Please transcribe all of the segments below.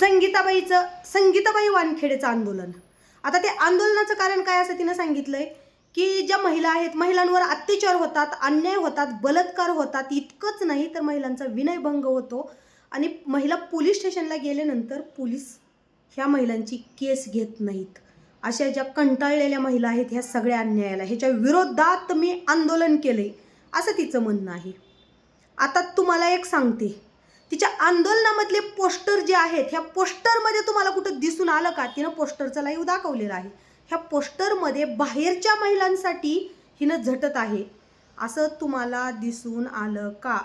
संगीताबाईचं संगीताबाई वानखेडेचं आंदोलन. आता ते आंदोलनाचं कारण काय असं तिनं सांगितलंय? की ज्या महिला आहेत महिलांवर अत्याचार होतात अन्याय होतात बलात्कार होतात इतकंच नाही तर महिलांचा विनयभंग होतो. आणि महिला पोलीस स्टेशनला गेल्यानंतर पोलीस ह्या महिलांची केस घेत नाहीत. अशा ज्या कंटाळलेल्या महिला आहेत ह्या सगळ्या अन्यायाला ह्याच्या विरोधात मी आंदोलन केले असं तिचं म्हणणं आहे. आता तुम्हाला एक सांगते. तिच्या आंदोलनामधले पोस्टर जे आहेत ह्या पोस्टरमध्ये तुम्हाला कुठं दिसून आलं का? तिनं पोस्टरचं लाईव्ह दाखवलेला आहे. ह्या पोस्टरमध्ये बाहेरच्या महिलांसाठी हिनं झटत आहे. असं तुम्हाला दिसून आलं का?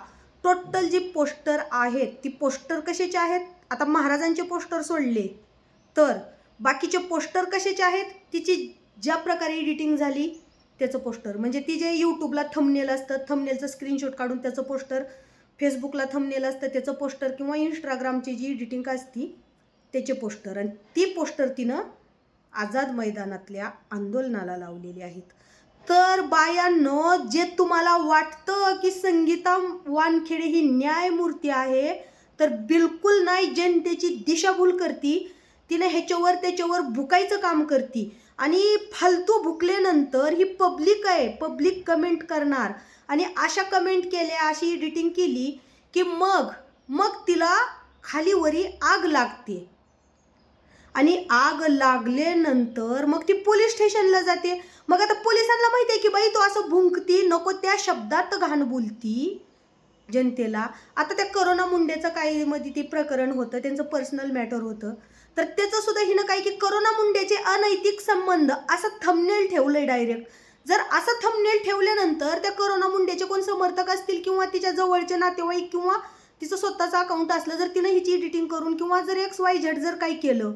टोटल जी पोस्टर आहेत ती पोस्टर कशाचे आहेत? आता महाराजांचे पोस्टर सोडले. तर बाकीचे पोस्टर कशाचे आहेत? तिची ज्या प्रकारे एडिटिंग झाली त्याचं पोस्टर. म्हणजे ती जे यूट्यूबला थंबनेल असतं थंबनेलचं स्क्रीनशॉट काढून त्याचं पोस्टर फेसबुकला थंबनेल असतं त्याचं पोस्टर किंवा इंस्टाग्रामची जी एडिटिंग असती त्याचे पोस्टर आणि ती पोस्टर तिनं आझाद मैदानातल्या आंदोलनाला लावलेली आहेत. तर बायांनो जे तुम्हाला वाटतं की संगीता वानखेडे ही न्यायमूर्ती आहे तर बिलकुल नाही. जनतेची दिशाभूल करती. तिने ह्याच्यावर त्याच्यावर भुकायचं काम करती. आणि फालतू भुकल्यानंतर ही पब्लिक आहे पब्लिक कमेंट करणार. आणि अशा कमेंट केल्या अशी एडिटिंग केली की मग मग तिला खालीवरी आग लागते. आणि आग लागल्यानंतर मग ती पोलीस स्टेशनला जाते. मग आता पोलिसांना माहिती आहे की बाई तू असं भुंकती नको त्या शब्दात घाण बोलती जनतेला. आता त्या करोना मुंडेचं काही मध्ये ते प्रकरण होतं त्यांचं पर्सनल मॅटर होतं. तर त्याचं सुद्धा हिनं काय की करोना मुंडेचे अनैतिक संबंध असं थमनेल ठेवलंय डायरेक्ट जर असं थमनेल ठेवल्यानंतर त्या करोना मुंडेचे कोण समर्थक असतील किंवा तिच्या जवळचे नातेवाईक किंवा तिचं स्वतःचं अकाउंट असलं जर तिनं हिची एडिटिंग करून किंवा जर एक्स वाय झेड जर काही केलं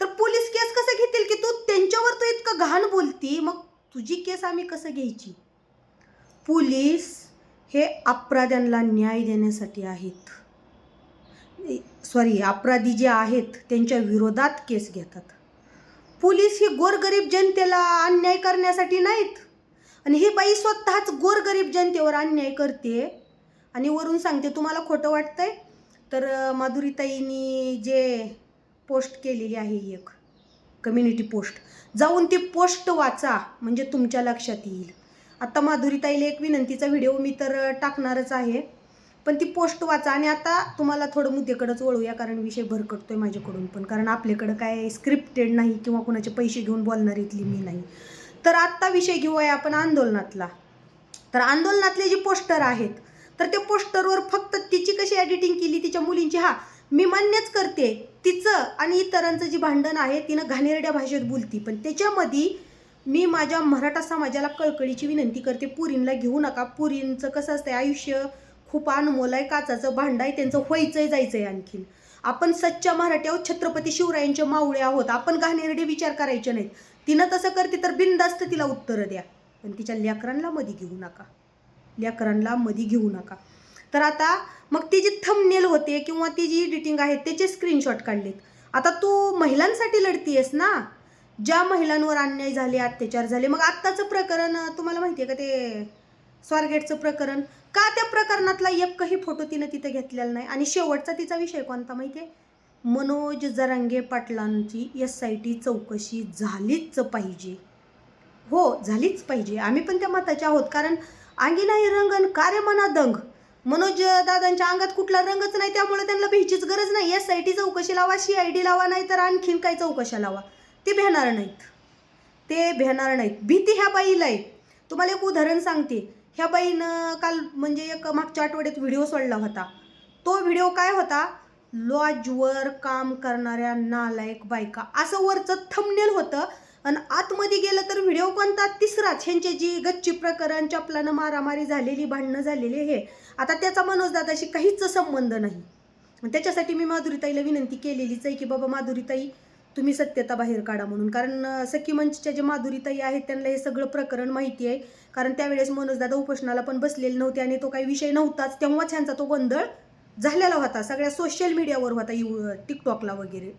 तर पोलीस केस कसं घेतील की तू त्यांच्यावर तू इतकं घाण बोलती? मग तुझी केस आम्ही कसं घ्यायची? पोलीस हे अपराध्यांना न्याय देण्यासाठी आहेत. सॉरी अपराधी जे आहेत त्यांच्या विरोधात केस घेतात. पोलीस ही गोरगरीब जनतेला अन्याय करण्यासाठी नाहीत. आणि ही बाई स्वतःच गोरगरीब जनतेवर अन्याय करते. आणि वरून सांगते तुम्हाला खोटं वाटतंय? तर माधुरीताईनी जे पोस्ट केलेली आहे एक कम्युनिटी पोस्ट जाऊन ती पोस्ट वाचा म्हणजे तुमच्या लक्षात येईल. आता माधुरीताईला एक विनंतीचा व्हिडिओ मी तर टाकणारच आहे. पण ती पोस्ट वाचा आणि आता तुम्हाला थोडं मुद्देकडंच वळूया कारण विषय भरकटतोय माझ्याकडून पण. कारण आपल्याकडं काय स्क्रिप्टेड नाही किंवा कुणाचे पैसे घेऊन बोलणार इथली मी नाही. तर आत्ता विषय घेऊया आपण आंदोलनातला. तर आंदोलनातले जे पोस्टर आहेत तर त्या पोस्टरवर फक्त तिची कशी एडिटिंग केली तिच्या मुलींची? हा मी मान्यच करते तिचं आणि इतरांचं जे भांडण आहे तिनं घाणेरड्या भाषेत बोलती. पण त्याच्यामध्ये मी माझ्या मराठा समाजाला कळकळीची विनंती करते पुरींला घेऊ नका. पुरींचं कसं असतंय आयुष्य खूप अनमोल आहे काचाचं भांड आहे त्यांचं व्हायचंय जायचंय आणखीन. आपण सच्च्या मराठी आहोत छत्रपती शिवरायांचे मावळे आहोत. आपण घाणेरडे विचार करायचे नाहीत. तिनं तसं करते तर बिनधास्त तिला उत्तरं द्या. पण तिच्या लेकरांना मध्ये घेऊ नका. लेकरांना मध्ये घेऊ नका. तर आता मग ती जी थंबनेल होते किंवा ती जी एडिटिंग आहे त्याचे स्क्रीनशॉट काढलेत. आता तू महिलांसाठी लढतीयस ना? ज्या महिलांवर अन्याय झाले अत्याचार झाले मग आत्ताचं प्रकरण तुम्हाला माहिती आहे का ते? स्वारगेटचं प्रकरण. का त्या प्रकरणातला एकही फोटो तिनं तिथं घेतलेला नाही? आणि शेवटचा तिचा विषय कोणता माहिती आहे मनोज जरांगे पाटलांची एस आय टी चौकशी झालीच पाहिजे. हो झालीच पाहिजे. आम्ही पण त्या मताचे आहोत. कारण अंगी नाही रंगन कार्य मना दंग. मनोज दादांच्या अंगात कुठला रंगच नाही त्यामुळे त्यांना भीचीच गरज नाही. एस आय टी चौकशी लावा सी आय डी लावा नाही तर आणखीन काही चौकशा लावा. ते भेणार नाहीत. ते भेणार नाहीत. भीती ह्या बाईला आहे. तुम्हाला एक उदाहरण सांगते. ह्या बाईनं काल म्हणजे एक मागच्या आठवड्यात व्हिडिओ सोडला होता. तो व्हिडिओ काय होता? लॉजवर काम करणाऱ्या नालायक बायका. असं वरचं थंबनेल होतं आणि आतमध्ये गेलं तर व्हिडिओ कोणता? तिसराच. ह्यांचे जी गच्ची प्रकरण चपलानं मारामारी झालेली भांडणं झालेली हे आता त्याचा मनोजदादाशी काहीच संबंध नाही. त्याच्यासाठी मी माधुरीताईला विनंती केलेलीच आहे की बाबा माधुरीताई तुम्ही सत्यता बाहेर काढा म्हणून. कारण सखी मंचच्या जे माधुरीताई आहेत त्यांना हे सगळं प्रकरण माहिती आहे. कारण त्यावेळेस मनोजदादा उपोषणाला पण बसलेले नव्हते आणि तो काही विषय नव्हताच. तेव्हाच ह्यांचा तो गोंधळ झालेला होता. सगळ्या सोशल मीडियावर होता यू टिकटॉकला वगैरे.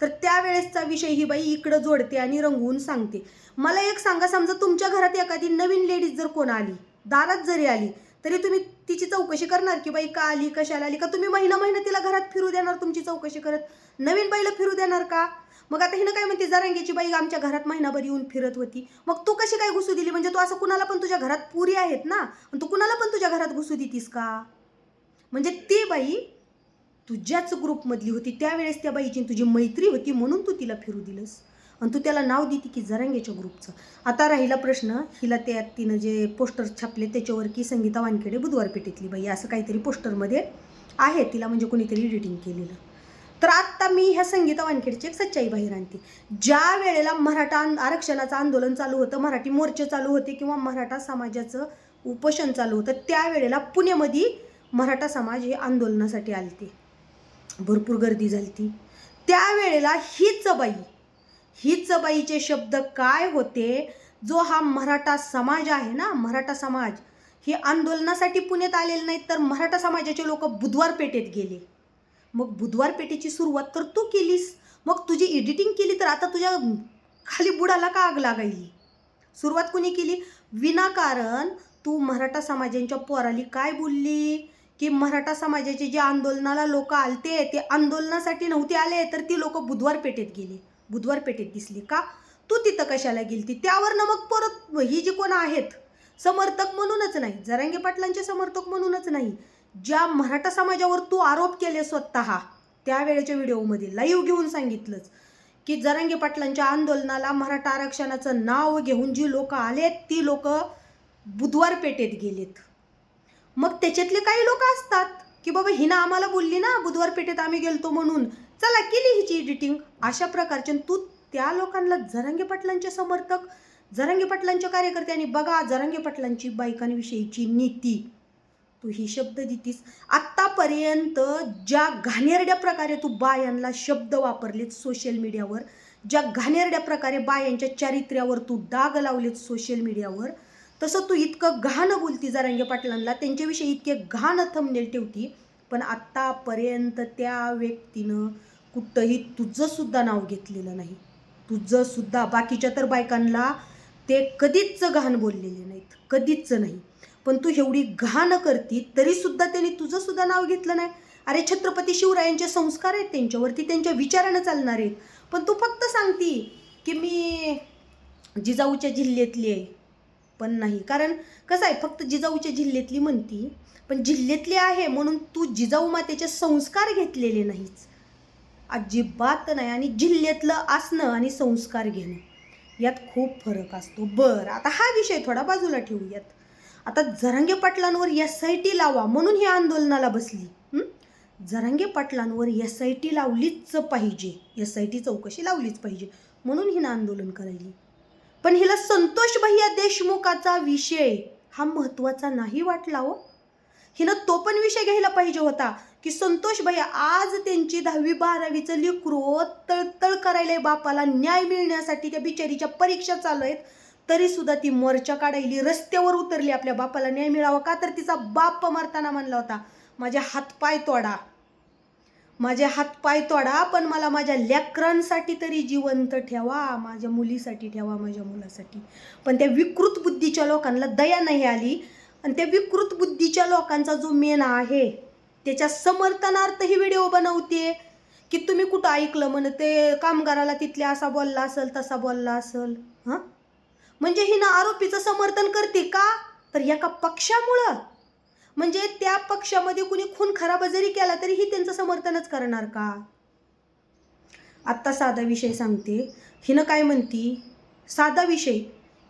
तर त्यावेळेसचा विषय ही बाई इकडं जोडते आणि रंगवून सांगते. मला एक सांगा समजा तुमच्या घरात एखादी नवीन लेडीज जर कोण आली दारात जरी आली तरी तुम्ही तिची चौकशी करणार की बाई का आली कशाला आली? का तुम्ही महिना महिना तिला घरात फिरू देणार तुमची चौकशी करत? नवीन बाईला फिरू देणार का? मग आता हिनं काय म्हणते जरांगेची बाई आमच्या घरात महिनाभर येऊन फिरत होती. मग तू कशी काय घुसू दिली? म्हणजे तू असं कुणाला पण तुझ्या घरात पुरी आहेत ना? तू कुणाला पण तुझ्या घरात घुसू देतीस का? म्हणजे ती बाई तुझ्याच ग्रुपमधली होती. त्यावेळेस त्या बाईची तुझी मैत्री होती म्हणून तू तिला फिरू दिलंस. आणि तू त्याला नाव देते की जरांगेच्या ग्रुपचं आता राहिला प्रश्न हिला त्या तिनं जे पोस्टर छापले त्याच्यावर की संगीता वानखेडे बुधवार पेठेतली बाई असं काहीतरी पोस्टरमध्ये आहे तिला म्हणजे कोणीतरी एडिटिंग केलेलं. तर आता मी ह्या संगीता वानखेडची एक सच्चाई बाहेर आणते. ज्या वेळेला मराठा आरक्षणाचं आंदोलन चालू होतं मराठी मोर्चे चालू होते किंवा मराठा समाजाचं उपोषण चालू होतं त्यावेळेला पुण्यामध्ये मराठा समाज हे आंदोलनासाठी आलते. भरपूर गर्दी झाली त्यावेळेला हीच बाई हीच बाईचे शब्द काय होते? जो हा मराठा समाज आहे ना मराठा समाज हे आंदोलनासाठी पुण्यात आलेले नाहीत तर मराठा समाजाचे लोक बुधवार पेठेत गेले. मग बुधवार पेठेची सुरुवात तर तू केलीस. मग तुझी एडिटिंग केली तर आता तुझ्या खाली बुडाला का आग लागायली सुरुवात कुणी केली? विनाकारण तू मराठा समाजांच्या पोराली काय बोलली? की मराठा समाजाचे जे आंदोलनाला लोक आलते ते आंदोलनासाठी नव्हते आले तर ती लोक बुधवार पेठेत गेली. बुधवार पेठेत दिसली का? तू तिथं कशाला गेलती? त्यावरनं मग परत ही जी कोण आहेत? समर्थक म्हणूनच नाही. जरांगे पाटलांचे समर्थक म्हणूनच नाही. ज्या मराठा समाजावर तू आरोप केले स्वतः त्यावेळेच्या व्हिडिओमध्ये लाईव्ह घेऊन सांगितलंच की जरांगे पाटलांच्या आंदोलनाला मराठा आरक्षणाचं नाव घेऊन जी लोक आलेत ती लोक बुधवार पेठेत गेलेत. मग त्याच्यातले काही लोक असतात की बाबा हिनं आम्हाला बोलली ना बुधवार पेठेत आम्ही गेलतो म्हणून चला केली हिची एडिटिंग अशा प्रकारचे तू त्या लोकांना जरांगे पाटलांचे समर्थक जरांगे पाटलांच्या कार्यकर्त्यांनी बघा जरांगे पाटलांची बायकांविषयीची नीती. तू ही शब्द देतीस. आत्तापर्यंत ज्या घाणेरड्या प्रकारे तू बायांना शब्द वापरलेत सोशल मीडियावर ज्या घाणेरड्या प्रकारे बायांच्या चारित्र्यावर तू डाग लावलेत सोशल मीडियावर तसं तू इतकं घाण बोलती जरांगे पाटलांना. त्यांच्याविषयी इतके घाण थंबनेल ठेवती पण आत्तापर्यंत त्या व्यक्तीनं कुठंही तुझंसुद्धा नाव घेतलेलं नाही. तुझंसुद्धा बाकीच्या तर बायकांना ते कधीच घाण बोललेले नाहीत. कधीच नाही. पण तू एवढी घाण करती तरीसुद्धा त्यांनी तुझंसुद्धा नाव घेतलं नाही. अरे छत्रपती शिवरायांचे संस्कार आहेत त्यांच्यावरती त्यांच्या विचारानं चालणार आहेत. पण तू फक्त सांगती की मी जिजाऊच्या जिल्ह्यातली आहे. पण नाही. कारण कसं आहे फक्त जिजाऊच्या जिल्ह्यातली म्हणती पण जिल्ह्यातली आहे म्हणून तू जिजाऊ मातेचे संस्कार घेतलेले नाहीच अजिबात नाही. आणि जिल्ह्यातलं असणं आणि संस्कार घेणं यात खूप फरक असतो. बरं आता हा विषय थोडा बाजूला ठेवूयात. आता जरांगे पाटलांवर एस आय टी लावा म्हणून ही आंदोलनाला बसली. हं? जरांगे पाटलांवर एस आय टी लावलीच पाहिजे. एस आय टी चौकशी लावलीच पाहिजे म्हणून हिनं आंदोलन करायली. पण हिला संतोष भैया देशमुखाचा विषय हा महत्त्वाचा नाही वाटला हो. हिनं तो पण विषय घ्यायला पाहिजे होता की संतोष भैया आज त्यांची दहावी बारावीचं लिक्रो तळतळ करायला बापाला न्याय मिळण्यासाठी. त्या बिचारीच्या परीक्षा चालू आहेत. तरी सुद्धा ती मोर्चा काढायली रस्त्यावर उतरली आपल्या बापाला न्याय मिळावा का तर तिचा बाप मारताना म्हणला होता माझे हातपाय तोडा. माझे हातपाय तोडा पण मला माझ्या लेकरांसाठी तरी जिवंत ठेवा माझ्या मुलीसाठी ठेवा माझ्या मुलासाठी. पण त्या विकृत बुद्धीच्या लोकांना दया नाही आली आणि त्या विकृत बुद्धीच्या लोकांचा जो मेन आहे त्याच्या समर्थनार्थ ही व्हिडिओ बनवते की तुम्ही कुठं ऐकलं म्हण ते कामगाराला तिथल्या असा बोलला असेल तसा बोलला असेल हां? म्हणजे हिनं आरोपीचं समर्थन करते का? तर एका पक्षामुळं. म्हणजे त्या पक्षामध्ये कुणी खून खराब जरी केला तरी ही त्यांचं समर्थनच करणार का? आत्ता साधा विषय सांगते. हिनं काय म्हणती? साधा विषय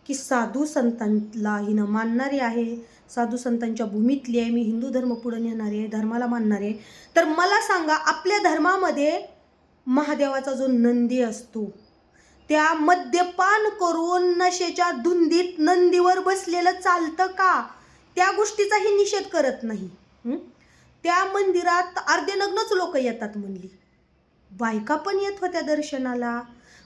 की साधू संतांना हिनं मानणारी आहे. साधू संतांच्या भूमीतली आहे. मी हिंदू धर्म पुढे नेणारी आहे धर्माला मानणारे आहे. तर मला सांगा आपल्या धर्मामध्ये महादेवाचा जो नंदी असतो त्या मद्यपान करून नशेच्या धुंदीत नंदीवर बसलेलं चालतं का? त्या गोष्टीचाही निषेध करत नाही. त्या मंदिरात अर्धे नग्नच लोक येतात म्हणली. बायका पण येत होत्या दर्शनाला.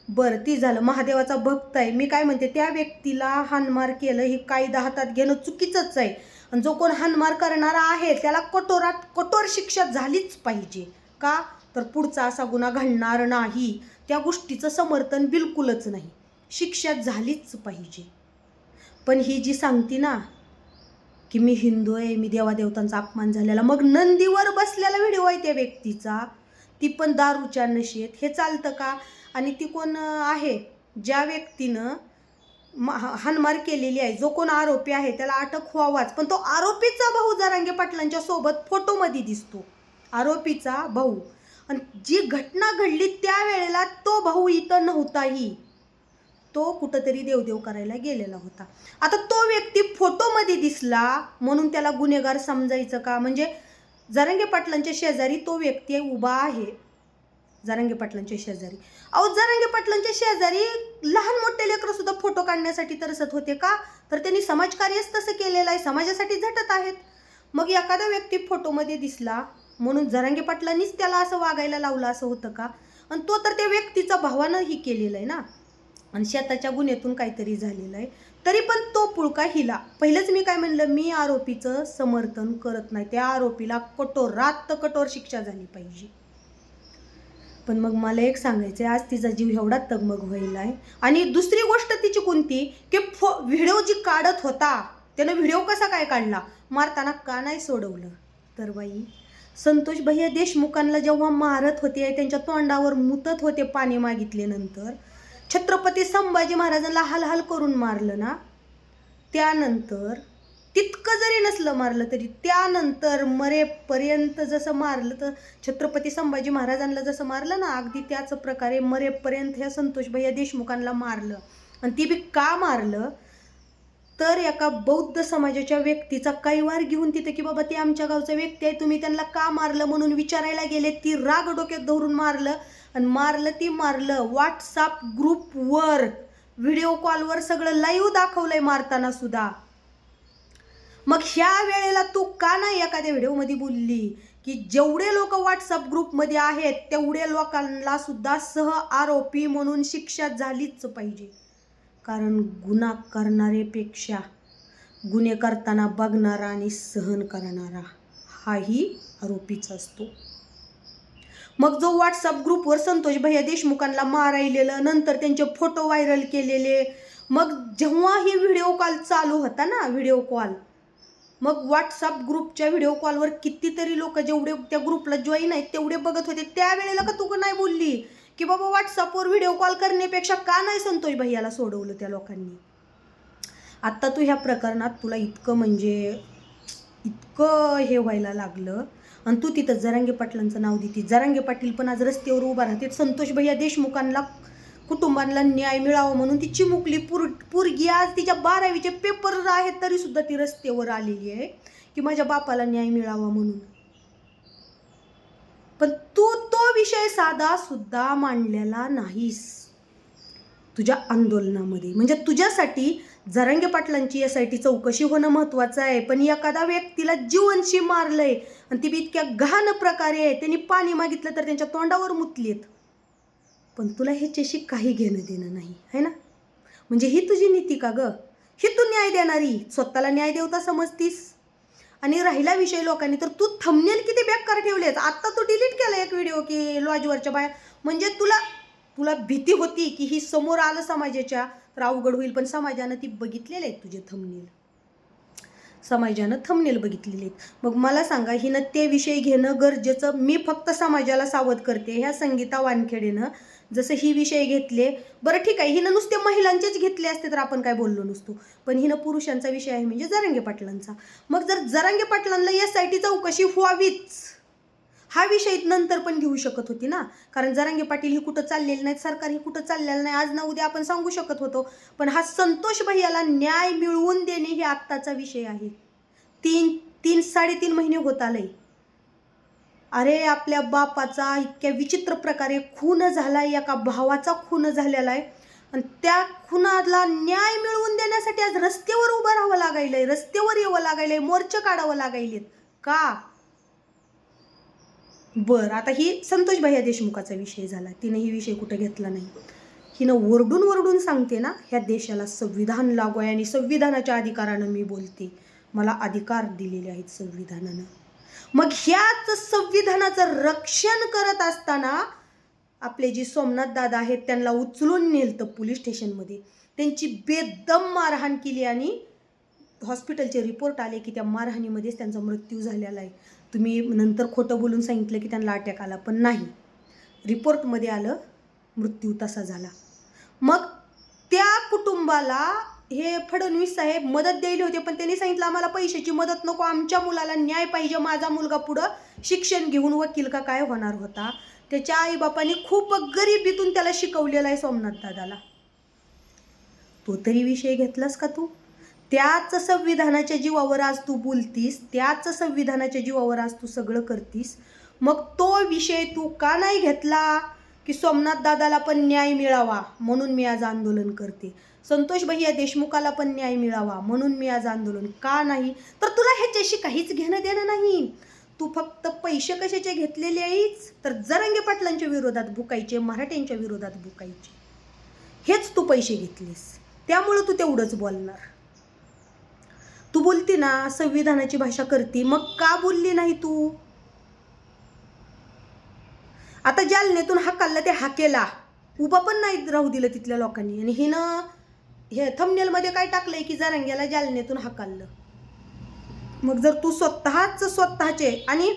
बरं ती झालं. महादेवाचा भक्त आहे. मी काय म्हणते त्या व्यक्तीला हानमार केलं हे कायदा हातात घेणं चुकीचंच आहे. आणि जो कोण हानमार करणारा आहे त्याला कठोरात कठोर शिक्षा झालीच पाहिजे. का? तर पुढचा असा गुन्हा घडणार नाही. त्या गोष्टीचं समर्थन बिलकुलच नाही. शिक्षा झालीच पाहिजे. पण ही जी सांगती ना की मी हिंदू आहे मी देवादेवतांचा अपमान झालेला मग नंदीवर बसलेला व्हिडिओ आहे त्या व्यक्तीचा ती पण दारूच्या नशेत हे चालतं का? आणि ती कोण आहे? ज्या व्यक्तीनं हानमार केलेली आहे जो कोण आरोपी आहे त्याला अटक व्हावाच पण तो आरोपीचा भाऊ जरांगे पाटलांच्या सोबत फोटोमध्ये दिसतो. आरोपीचा भाऊ. आणि जी घटना घडली त्यावेळेला तो भाऊ इथं नव्हताही. तो कुठंतरी देवदेव करायला गेलेला होता. आता तो व्यक्ती फोटोमध्ये दिसला म्हणून त्याला गुन्हेगार समजायचं का? म्हणजे जरंगे पाटलांच्या शेजारी तो व्यक्ती उभा आहे. जरांगे पाटलांच्या शेजारी. अहो जरांगे पाटलांच्या शेजारी लहान मोठे लेकरं सुद्धा फोटो काढण्यासाठी तरसत होते का? तर त्यांनी समाजकार्यच तसं केलेलं आहे. समाजासाठी झटत आहेत. मग एखादा व्यक्ती फोटोमध्ये दिसला म्हणून जरांगे पाटलांनीच त्याला असं वागायला लावलं असं होतं का? आणि तो तर त्या व्यक्तीचा भावानंही केलेलं आहे ना? आणि शेताच्या गुन्ह्यातून काहीतरी झालेलं आहे. तरी पण तो पुळका हिला. पहिलंच मी काय म्हणलं मी आरोपीचं समर्थन करत नाही. त्या आरोपीला कठोरात कठोर शिक्षा झाली पाहिजे. पण मग मला एक सांगायचं आहे आज तिचा जीव एवढा तगमग व्हायला आहे. आणि दुसरी गोष्ट तिची कोणती? की फो व्हिडिओ जी काढत होता त्यानं व्हिडिओ कसा काय काढला? मारताना का नाही सोडवलं? तर बाई संतोष भैया देशमुखांना जेव्हा मारत होते त्यांच्या तोंडावर मुतत होते पाणी मागितल्यानंतर छत्रपती संभाजी महाराजांना हालहाल करून मारलं ना त्यानंतर तितकं जरी नसलं मारलं तरी त्यानंतर मरेपर्यंत जसं मारलं तर छत्रपती संभाजी महाराजांना जसं मारलं ना अगदी त्याच प्रकारे मरेपर्यंत ह्या संतोष भैया देशमुखांना मारलं. आणि ती बी का मारलं? तर एका बौद्ध समाजाच्या व्यक्तीचा कैवार घेऊन तिथे की बाबा ते आमच्या गावचा व्यक्ती आहे तुम्ही त्यांना का मारलं म्हणून विचारायला गेले? ती राग डोक्यात धरून मारलं आणि मारलं ती मारलं. व्हॉट्सअप ग्रुपवर व्हिडिओ कॉलवर सगळं लाईव्ह दाखवलंय मारताना सुद्धा. मग ह्या वेळेला तू का नाही एखाद्या व्हिडिओमध्ये बोलली? की जेवढे लोक व्हॉट्सअप ग्रुपमध्ये आहेत तेवढे लोकांना सुद्धा सह आरोपी म्हणून शिक्षा झालीच पाहिजे. कारण गुन्हा करणारेपेक्षा गुन्हे करताना बघणारा आणि सहन करणारा हाही आरोपीच असतो. मग जो व्हॉट्सअप ग्रुपवर संतोष भैया देशमुखांना मारायलेलं नंतर त्यांचे फोटो व्हायरल केलेले मग जेव्हा ही व्हिडिओ कॉल चालू होता ना व्हिडिओ कॉल मग व्हॉट्सअप ग्रुपच्या व्हिडिओ कॉलवर कितीतरी लोक जेवढे त्या ग्रुपला जॉईन आहेत तेवढे बघत होते. त्यावेळेला का तू का नाही बोलली? की बाबा व्हॉट्सअपवर व्हिडिओ कॉल करण्यापेक्षा का नाही संतोष भैयाला सोडवलं त्या लोकांनी? आत्ता तू ह्या प्रकरणात तुला इतकं म्हणजे इतकं हे व्हायला लागलं. आणि तू तिथं जरांगे पाटलांचं नाव देते. जरांगे पाटील पण आज रस्त्यावर उभा राहते संतोष भैया देशमुखांना कुटुंबांना न्याय मिळावा म्हणून ती चिमुकली पुर पुरगी आज तिच्या बारावीचे पेपर आहेत तरी सुद्धा ती रस्त्यावर आलेली आहे की माझ्या बापाला न्याय मिळावा म्हणून. पण तू तो साधा सुद्धा मांडलेला नाहीस. तुझ्या आंदोलनामध्ये. म्हणजे तुझ्यासाठी जरांगे पाटलांची यासाठी चौकशी होणं महत्त्वाचं आहे. पण एखादा व्यक्तीला जीवनशी मारलंय आणि ती बी इतक्या घाण प्रकारे आहे त्यांनी पाणी मागितलं तर त्यांच्या तोंडावर मुतलीत. पण तुला ह्याच्याशी काही घेणं देणं नाही है ना? म्हणजे ही तुझी नीती का ग? ही तू न्याय देणारी. स्वतःला न्याय देवता समजतीस? आणि राहिला विषय लोकांनी तर तू थंबनेल किती बेकार ठेवलेस आत्ता तू डिलीट केला एक व्हिडिओ की लॉजवरच्या बाया म्हणजे तुला तुला भीती होती की ही समोर आलं समाजाच्या तर अवघड होईल पण समाजानं ती बघितलेले आहेत तुझे थंबनेल समाजानं थंबनेल बघितलेले आहेत. मग मला सांगा हिनं ते विषय घेणं गरजेचं मी फक्त समाजाला सावध करते ह्या संगीता वानखेडेनं. जसं ही विषय घेतले बरं ठीक आहे हिनं नुसते महिलांचेच घेतले असते तर आपण काय बोललो नसतो. पण हिनं पुरुषांचा विषय आहे म्हणजे जरांगे पाटलांचा. मग जर जरांगे पाटलांना एस आय टी चौकशी व्हावीच हा विषय नंतर पण घेऊ शकत होती ना. कारण जरांगे पाटील ही कुठं चाललेली नाहीत सरकार ही कुठं चाललेलं नाही आज ना उद्या आपण सांगू शकत होतो. पण हा संतोष भैयाला न्याय मिळवून देणे हे आत्ताचा विषय आहे. तीन तीन साडेतीन महिने होत आले अरे आपल्या बापाचा इतक्या विचित्र प्रकारे खून झालाय एका भावाचा खून झालेला आहे. आणि त्या खुनाला न्याय मिळवून देण्यासाठी आज रस्त्यावर उभं राहावं लागायलंय रस्त्यावर यावं लागायलंय मोर्चा काढावं लागायलेत. का? बरं आता ही संतोष भैया देशमुखाचा विषय झाला. तिने ही विषय कुठं घेतला नाही. हिनं ओरडून ओरडून सांगते ना ह्या देशाला संविधान लागू आहे आणि संविधानाच्या अधिकारानं मी बोलते. मला अधिकार दिलेले आहेत संविधानानं. मग ह्याच संविधानाचं रक्षण करत असताना आपले जे सोमनाथ दादा आहेत त्यांना उचलून नेलतं पोलीस स्टेशनमध्ये. त्यांची बेदम मारहाण केली आणि हॉस्पिटलचे रिपोर्ट आले की त्या मारहाणीमध्येच त्यांचा मृत्यू झालेला आहे. तुम्ही नंतर खोटं बोलून सांगितलं की त्यांना अटॅक आला पण नाही. रिपोर्टमध्ये आलं मृत्यू तसा झाला. मग त्या कुटुंबाला हे फडणवीस साहेब मदत द्यायला होते पण त्यांनी सांगितलं आम्हाला पैशाची मदत नको आमच्या मुलाला न्याय पाहिजे माझा मुलगा पुढं शिक्षण घेऊन वकील का काय होणार होता. त्याच्या आईबापाने खूप गरिबीतून त्याला शिकवलेला आहे सोमनाथ दादाला. तो तरी विषय घेतलास का तू? त्याच संविधानाच्या जीवावर आज तू बोलतीस त्याच संविधानाच्या जीवावर आज तू सगळं करतीस. मग तो विषय तू का नाही घेतला? की सोमनाथ दादाला पण न्याय मिळावा म्हणून मी आज आंदोलन करते. संतोष भैया देशमुखाला पण न्याय मिळावा म्हणून मी आज आंदोलन का नाही? तर तुला ह्याच्याशी काहीच घेणं देणं नाही. तू फक्त पैसे कशाचे घेतलेले आहेस? तर जरांगे पाटलांच्या विरोधात भुकायचे मराठ्यांच्या विरोधात भुकायचे. हेच तू पैसे घेतलेस. त्यामुळं तू तेवढंच बोलणार. तू बोलती ना संविधानाची भाषा करती. मग का बोलली नाही तू? आता जालनेतून हाकालला ते हाकेला उभा पण नाही राहू दिलं तिथल्या लोकांनी. आणि हिनं हे थमनेलमध्ये काय टाकलंय की जारंग्याला जालनेतून हाकाललं मग जर तू स्वतःच स्वतःचे आणि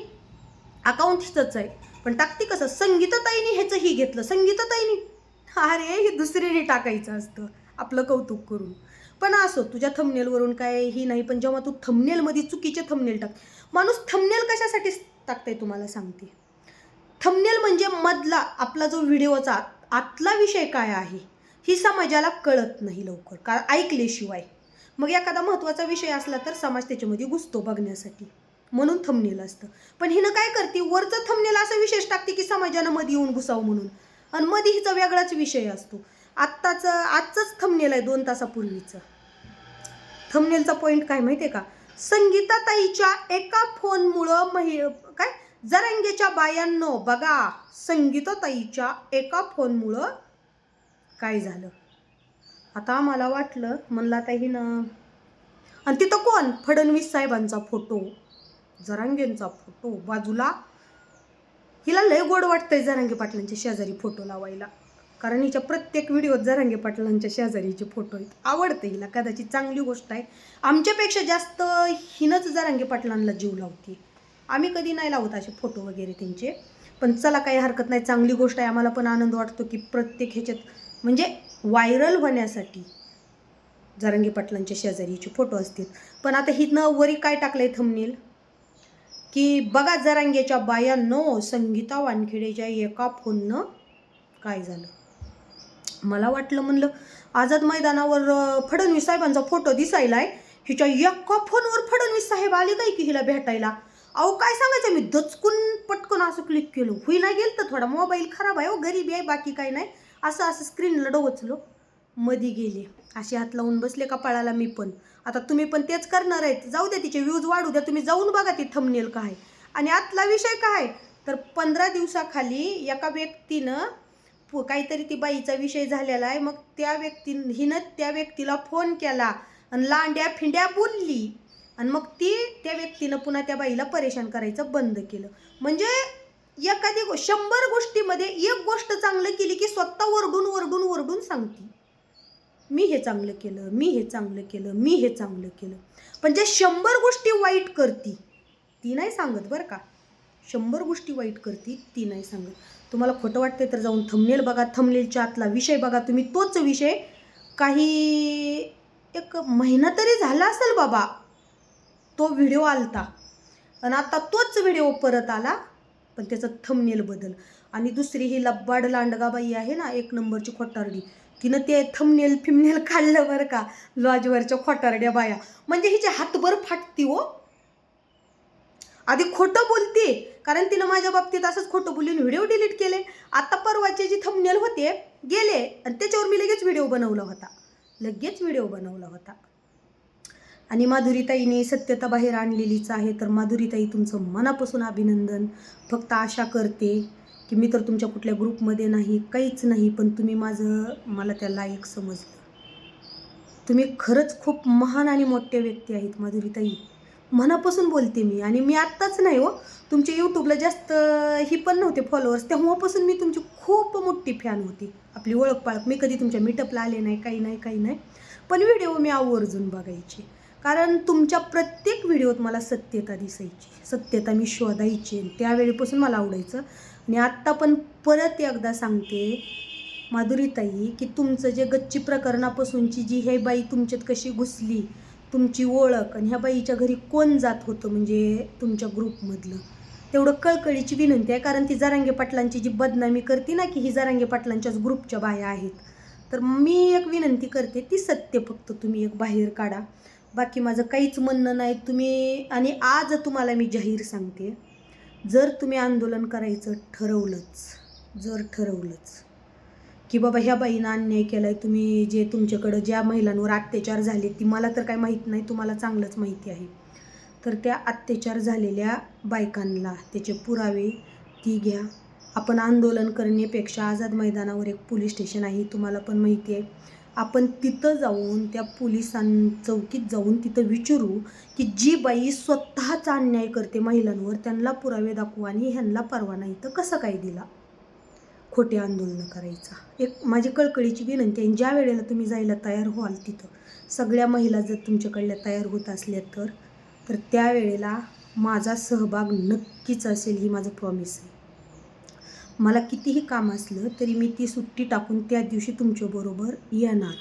अकाउंट हिचंच आहे पण टाकते कसं? संगीतताईनी ह्याचं ही घेतलं. संगीतताईनी? अरे हे दुसरीने टाकायचं असतं आपलं कौतुक करून. पण असो तुझ्या थमनेलवरून काय ही नाही पण जेव्हा तू थमनेलमध्ये चुकीचे थमनेल टाक माणूस थमनेल कशासाठी टाकतंय तुम्हाला सांगते. थंबनेल म्हणजे मधला आपला जो व्हिडिओचा आतला विषय काय आहे ही समाजाला कळत नाही लवकर. का ऐकल्याशिवाय. मग एखादा महत्त्वाचा विषय असला तर समाज त्याच्यामध्ये घुसतो बघण्यासाठी. म्हणून थंबनेल असतं. पण हिनं काय करते वरचं थंबनेल असा विशेष टाकते की समाजानं मध्ये येऊन घुसावं म्हणून. आणि मध्ये हिचा वेगळाच विषय असतो. आत्ताचं आजचंच थंबनेल आहे दोन तासापूर्वीचं. थंबनेलचा पॉईंट काय माहिती आहे का? संगीताताईच्या एका फोनमुळं महि काय? जरंगेच्या बायांनो बघा संगीताताईच्या एका फोनमुळं काय झालं? आता आम्हाला वाटलं म्हणलं आता हिनं आणि तिथं कोण? फडणवीस साहेबांचा फोटो जरांगेंचा फोटो बाजूला? हिला लय गोड वाटतंय जरांगे पाटलांच्या शेजारी फोटो लावायला. कारण हिच्या प्रत्येक व्हिडिओत जरांगे पाटलांच्या शेजारीचे फोटो आहेत. आवडतं हिला. कदाचित चांगली गोष्ट आहे. आमच्यापेक्षा जास्त हिनंच जरांगे पाटलांना जीव लावते. आम्ही कधी नाही लावत असे फोटो वगैरे त्यांचे. पण चला काही हरकत नाही. चांगली गोष्ट आहे. आम्हाला पण आनंद वाटतो की प्रत्येक ह्याच्यात म्हणजे व्हायरल होण्यासाठी जारंगी पाटलांच्या शेजारीचे फोटो असतील. पण आता हिनं वरी काय टाकलं आहे थमनील की बघा जरांगेच्या बायांनो संगीता वानखेडेच्या एका फोननं काय झालं? मला वाटलं म्हणलं आझाद मैदानावर फडणवीस साहेबांचा फोटो दिसायलाय. हिच्या एका फोनवर फडणवीस साहेब आले काय की हिला भेटायला? अहो काय सांगायचं? मी दचकून पटकन असं क्लिक केलं. हुई नाही गेलं तर थोडा मोबाईल खराब आहे हो गरीबी आहे बाकी काही नाही. असं असं स्क्रीनला डोवचलो मधी गेले. असे हात लावून बसले कपाळाला मी पण. आता तुम्ही पण तेच करणार आहेत. जाऊ द्या तिचे व्ह्यूज वाढू द्या. तुम्ही जाऊन बघा ती थंबनेल काय आणि आतला विषय काय तर पंधरा दिवसाखाली एका व्यक्तीनं काहीतरी ती बाईचा विषय झालेला आहे. मग त्या व्यक्ती हिनं त्या व्यक्तीला फोन केला. आणि लांड्या फिंड्या बोलली. आणि मग ती त्या व्यक्तीनं पुन्हा त्या बाईला परेशान करायचं बंद केलं. म्हणजे एखादी गो शंभर गोष्टीमध्ये एक गोष्ट चांगलं केली की स्वतः वरडून वरडून वरडून सांगते. मी हे चांगलं केलं मी हे चांगलं केलं मी हे चांगलं केलं. पण जे शंभर गोष्टी वाईट करती ती नाही सांगत बरं का. शंभर गोष्टी वाईट करती ती नाही सांगत. तुम्हाला खोटं वाटतंय तर जाऊन थंबनेल बघा थंबनेलच्या आतला विषय बघा तुम्ही. तोच विषय काही एक महिना तरी झाला असेल बाबा. तो व्हिडिओ आलता. आणि आता तोच व्हिडिओ परत आला पण त्याचं थंबनेल बदल. आणि दुसरी ही लब्बाड लांडगाबाई आहे ना एक नंबरची खोटारडी. तिनं ते थंबनेल फिमनेल काढलं बरं का लॉजवरच्या खोटारड्या बाया. म्हणजे हिचे हातभर फाटती हो. आधी खोटं बोलते कारण तिनं माझ्या बाबतीत असंच खोटं बोलून व्हिडिओ डिलीट केले. आता परवाचे जे थंबनेल होते गेले आणि त्याच्यावर मी लगेच व्हिडिओ बनवला होता. लगेच व्हिडिओ बनवला होता. आणि माधुरीताईने सत्यता बाहेर आणलेलीच आहे. तर माधुरीताई तुमचं मनापासून अभिनंदन. फक्त आशा करते की मी तर तुमच्या कुठल्या ग्रुपमध्ये नाही काहीच नाही पण तुम्ही माझं मला त्या लायक समजलं. तुम्ही खरंच खूप महान आणि मोठ्या व्यक्ती आहेत माधुरीताई. मनापासून बोलते मी आणि मी आत्ताच नाही हो तुमच्या यूट्यूबला जास्त ही पण नव्हते फॉलोअर्स तेव्हापासून मी तुमची खूप मोठी फॅन होती. आपली ओळख पाळख मी कधी तुमच्या मीटअपला आले नाही काही नाही काही नाही. पण व्हिडिओ मी आवर्जून बघायची. कारण तुमच्या प्रत्येक व्हिडिओत मला सत्यता दिसायची. सत्यता मी शोधायची त्यावेळीपासून मला आवडायचं. आणि आत्ता पण परत एकदा सांगते माधुरीताई की तुमचं जे गच्ची प्रकरणापासूनची जी हे बाई तुमच्यात कशी घुसली तुमची ओळख आणि ह्या बाईच्या घरी कोण जात होतं म्हणजे तुमच्या ग्रुपमधलं तेवढं कळकळीची विनंती आहे. कारण ती जरांगे पाटलांची जी बदनामी करते ना की ही जरांगे पाटलांच्याच ग्रुपच्या बाया आहेत. तर मी एक विनंती करते ती सत्य फक्त तुम्ही एक बाहेर काढा. बाकी माझं काहीच म्हणणं नाही. तुम्ही आणि आज तुम्हाला मी जाहीर सांगते जर तुम्ही आंदोलन करायचं ठरवलंच जर ठरवलंच की बाबा ह्या बाईनं अन्याय केला आहे तुम्ही जे तुमच्याकडं ज्या महिलांवर अत्याचार झाले ती मला तर काय माहीत नाही तुम्हाला चांगलंच माहिती आहे. तर त्या अत्याचार झालेल्या बायकांना त्याचे पुरावे ती घ्या. आपण आंदोलन करण्यापेक्षा आझाद मैदानावर एक पोलीस स्टेशन आहे तुम्हाला पण माहिती आहे. आपण तिथं जाऊन त्या पोलिसां चौकीत जाऊन तिथं विचारू की जी बाई स्वतःचा अन्याय करते महिलांवर त्यांना पुरावे दाखवू आणि ह्यांना परवाना इथं कसं काय दिला? खोटे आंदोलनं करायचा. एक माझी कळकळीची विनंती आहे ज्या वेळेला तुम्ही जायला तयार व्हाल तिथं सगळ्या महिला जर तुमच्याकडल्या तयार होत असल्या तर तर त्यावेळेला माझा सहभाग नक्कीच असेल ही माझं प्रॉमिस आहे. मला कितीही काम असलं तरी मी ती सुट्टी टाकून त्या दिवशी तुमच्याबरोबर येणार.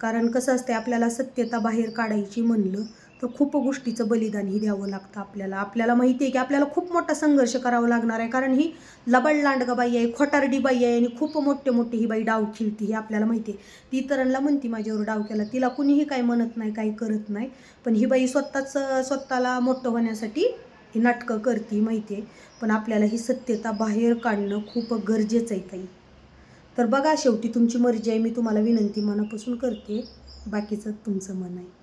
कारण कसं असते आपल्याला सत्यता बाहेर काढायची म्हणलं तर खूप गोष्टीचं बलिदानही द्यावं लागतं आपल्याला. आपल्याला माहिती आहे की आपल्याला खूप मोठा संघर्ष करावा लागणार आहे. कारण ही लबाड लांडगा बाई आहे खोटारडी बाई आहे आणि खूप मोठे मोठे ही बाई डाव खेळती ही आपल्याला माहिती आहे ती इतरांना म्हणती माझ्यावर डाव केला. तिला कुणीही काही म्हणत नाही काही करत नाही. पण ही बाई स्वतःच स्वतःला मोठं होण्यासाठी ही नाटकं करते माहिती आहे. पण आपल्याला ही सत्यता बाहेर काढणं खूप गरजेचं आहे ताई. तर बघा शेवटी तुमची मर्जी आहे. मी तुम्हाला विनंती मनापासून करते. बाकीचं तुमचं मन आहे.